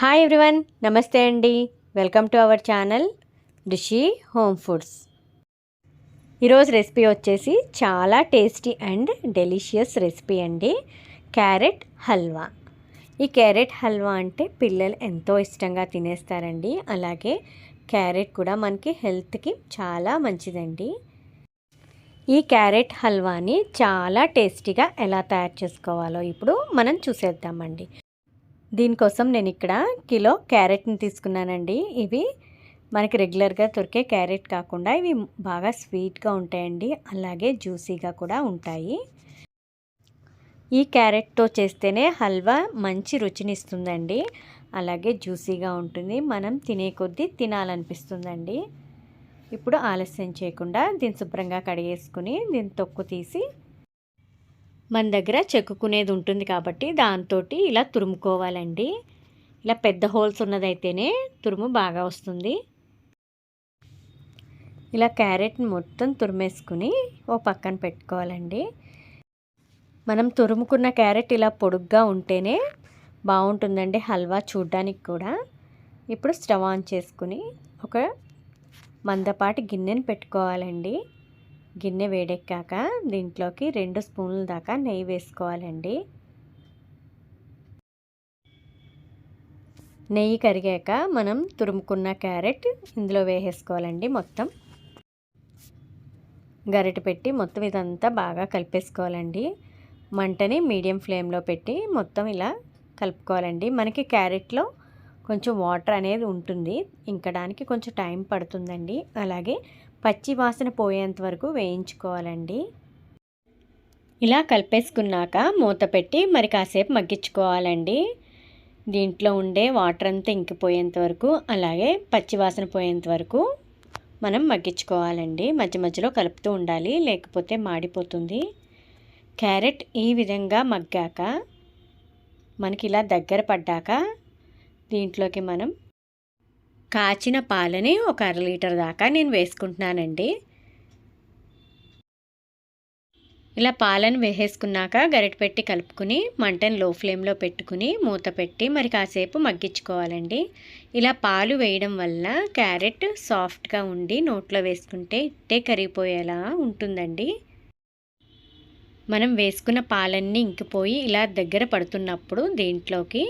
Hi everyone నమస్తే అండి. Welcome to our channel Rishi home foods ఈరోజు రెసిపీ వచ్చేసి చాలా టేస్టీ అండ్ డెలిషియస్ రెసిపీ అండి. క్యారెట్ హల్వా. ఈ క్యారెట్ హల్వా అంటే పిల్లలు ఎంతో ఇష్టంగా తినేస్తారండి. అలాగే క్యారెట్ కూడా మనకి హెల్త్కి చాలా మంచిదండి. ఈ క్యారెట్ హల్వాని చాలా టేస్టీగా ఎలా తయారు చేసుకోవాలో ఇప్పుడు మనం చూసేద్దామండి. దీనికోసం నేను ఇక్కడ కిలో క్యారెట్ని తీసుకున్నానండి. ఇవి మనకి రెగ్యులర్గా దొరికే క్యారెట్ కాకుండా ఇవి బాగా స్వీట్గా ఉంటాయండి. అలాగే జ్యూసీగా కూడా ఉంటాయి. ఈ క్యారెట్తో చేస్తేనే హల్వా మంచి రుచిని ఇస్తుందండి అలాగే జ్యూసీగా ఉంటుంది. మనం తినే కొద్దీ తినాలనిపిస్తుందండి. ఇప్పుడు ఆలస్యం చేయకుండా దీన్ని శుభ్రంగా కడిగేసుకుని దీన్ని తొక్కు తీసి మన దగ్గర చెక్కుకునేది ఉంటుంది కాబట్టి దాంతో ఇలా తురుముకోవాలండి. ఇలా పెద్ద హోల్స్ ఉన్నదైతేనే తురుము బాగా వస్తుంది. ఇలా క్యారెట్ని మొత్తం తురిమేసుకుని ఓ పక్కన పెట్టుకోవాలండి. మనం తురుముకున్న క్యారెట్ ఇలా పొడుగ్గా ఉంటేనే బాగుంటుందండి హల్వా చూడ్డానికి కూడా. ఇప్పుడు స్టవ్ ఆన్ చేసుకుని ఒక మందపాటి గిన్నెని పెట్టుకోవాలండి. గిన్నె వేడెక్కాక దీంట్లోకి రెండు స్పూన్ల దాకా నెయ్యి వేసుకోవాలండి. నెయ్యి కరిగాక మనం తురుముకున్న క్యారెట్ ఇందులో వేసేసుకోవాలండి మొత్తం. గరిటె పెట్టి మొత్తం ఇదంతా బాగా కలిపేసుకోవాలండి. మంటని మీడియం ఫ్లేమ్లో పెట్టి మొత్తం ఇలా కలుపుకోవాలండి. మనకి క్యారెట్లో కొంచెం వాటర్ అనేది ఉంటుంది. ఇంకడానికి కొంచెం టైం పడుతుందండి. అలాగే పచ్చి వాసన పోయేంత వరకు వేయించుకోవాలండి. ఇలా కలిపేసుకున్నాక మూత పెట్టి మరి కాసేపు మగ్గించుకోవాలండి. దీంట్లో ఉండే వాటర్ అంతా ఇంకిపోయేంత వరకు అలాగే పచ్చి వాసన పోయేంత వరకు మనం మగ్గించుకోవాలండి. మధ్య మధ్యలో కలుపుతూ ఉండాలి లేకపోతే మాడిపోతుంది. క్యారెట్ ఈ విధంగా మగ్గాక మనకి ఇలా దగ్గర పడ్డాక దీంట్లోకి మనం కాచిన పాలని ఒక అర లీటర్ దాకా నేను వేసుకుంటున్నానండి. ఇలా పాలను వేసేసుకున్నాక గరిట పెట్టి కలుపుకుని మంటను లో ఫ్లేమ్లో పెట్టుకుని మూత పెట్టి మరి కాసేపు మగ్గించుకోవాలండి. ఇలా పాలు వేయడం వల్ల క్యారెట్ సాఫ్ట్గా ఉండి నోట్లో వేసుకుంటే ఇట్టే కరిగిపోయేలా ఉంటుందండి. మనం వేసుకున్న పాలన్నీ ఇంకిపోయి ఇలా దగ్గర పడుతున్నప్పుడు దీంట్లోకి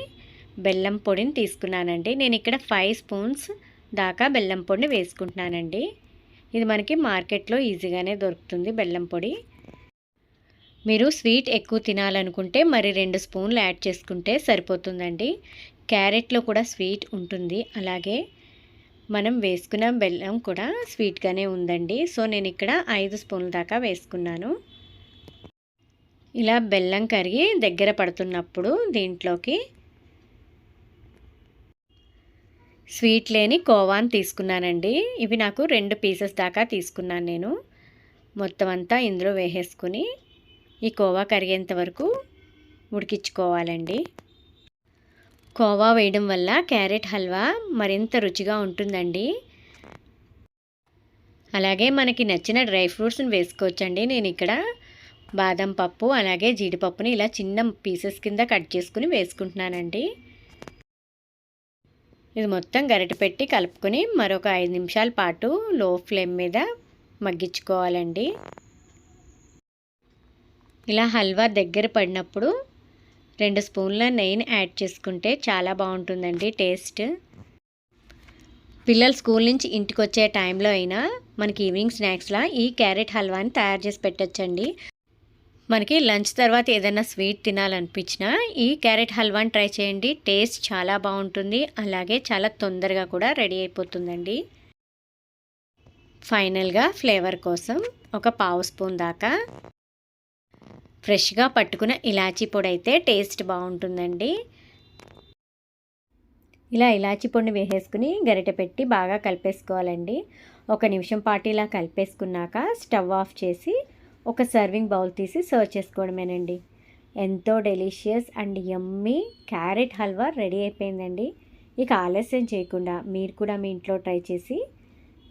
బెల్లం పొడిని తీసుకున్నానండి. నేను ఇక్కడ ఫైవ్ స్పూన్స్ దాకా బెల్లం పొడిని వేసుకుంటున్నానండి. ఇది మనకి మార్కెట్లో ఈజీగానే దొరుకుతుంది బెల్లం పొడి. మీరు స్వీట్ ఎక్కువ తినాలనుకుంటే మరి రెండు స్పూన్లు యాడ్ చేసుకుంటే సరిపోతుందండి. క్యారెట్లో కూడా స్వీట్ ఉంటుంది. అలాగే మనం వేసుకున్న బెల్లం కూడా స్వీట్గానే ఉందండి. సో నేను ఇక్కడ ఐదు స్పూన్ల దాకా వేసుకున్నాను. ఇలా బెల్లం కరిగి దగ్గర పడుతున్నప్పుడు దీంట్లోకి స్వీట్ లేని కోవాన్ తీసుకున్నానండి. ఇవి నాకు రెండు పీసెస్ దాకా తీసుకున్నాను నేను. మొత్తం అంతా ఇందులో వేసేసుకుని ఈ కోవా కరిగేంత వరకు ఉడికించుకోవాలండి. కోవా వేయడం వల్ల క్యారెట్ హల్వా మరింత రుచిగా ఉంటుందండి. అలాగే మనకి నచ్చిన డ్రై ఫ్రూట్స్ని వేసుకోవచ్చండి. నేను ఇక్కడ బాదం పప్పు అలాగే జీడిపప్పుని ఇలా చిన్న పీసెస్ కింద కట్ చేసుకుని వేసుకుంటున్నానండి. ఇది మొత్తం గరిట పెట్టి కలుపుకొని మరొక ఐదు నిమిషాల పాటు లో ఫ్లేమ్ మీద మగ్గించుకోవాలండి. ఇలా హల్వా దగ్గర పడినప్పుడు రెండు స్పూన్ల నెయ్యిని యాడ్ చేసుకుంటే చాలా బాగుంటుందండి టేస్ట్. పిల్లలు స్కూల్ నుంచి ఇంటికి వచ్చే టైంలో అయినా మనకి ఈవినింగ్ స్నాక్స్లా ఈ క్యారెట్ హల్వాని తయారు చేసి పెట్టచ్చండి. మనకి లంచ్ తర్వాత ఏదైనా స్వీట్ తినాలనిపించినా ఈ క్యారెట్ హల్వాని ట్రై చేయండి. టేస్ట్ చాలా బాగుంటుంది. అలాగే చాలా తొందరగా కూడా రెడీ అయిపోతుందండి. ఫైనల్గా ఫ్లేవర్ కోసం ఒక పావు స్పూన్ దాకా ఫ్రెష్గా పట్టుకున్న ఇలాచీ పొడి అయితే టేస్ట్ బాగుంటుందండి. ఇలా ఇలాచీ పొడిని వేసేసుకుని గరిటె పెట్టి బాగా కలిపేసుకోవాలండి. ఒక నిమిషం పాటు ఇలా కలిపేసుకున్నాక స్టవ్ ఆఫ్ చేసి ఒక సర్వింగ్ బౌల్ తీసి సర్వ్ చేసుకోవడమేనండి. ఎంతో delicious and yummy carrot halwa ready అయిపోయిందండి. ఇక ఆలస్యం చేయకుండా మీరు కూడా మీ ఇంట్లో ట్రై చేసి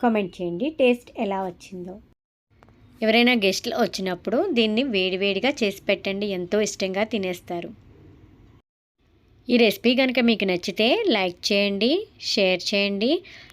కామెంట్ చేయండి. టేస్ట్ ఎలా వచ్చిందో. ఎవరైనా గెస్ట్లు వచ్చినప్పుడు దీన్ని వేడివేడిగా చేసి పెట్టండి. ఎంతో ఇష్టంగా తినేస్తారు. ఈ రెసిపీ కనుక మీకు నచ్చితే లైక్ చేయండి షేర్ చేయండి.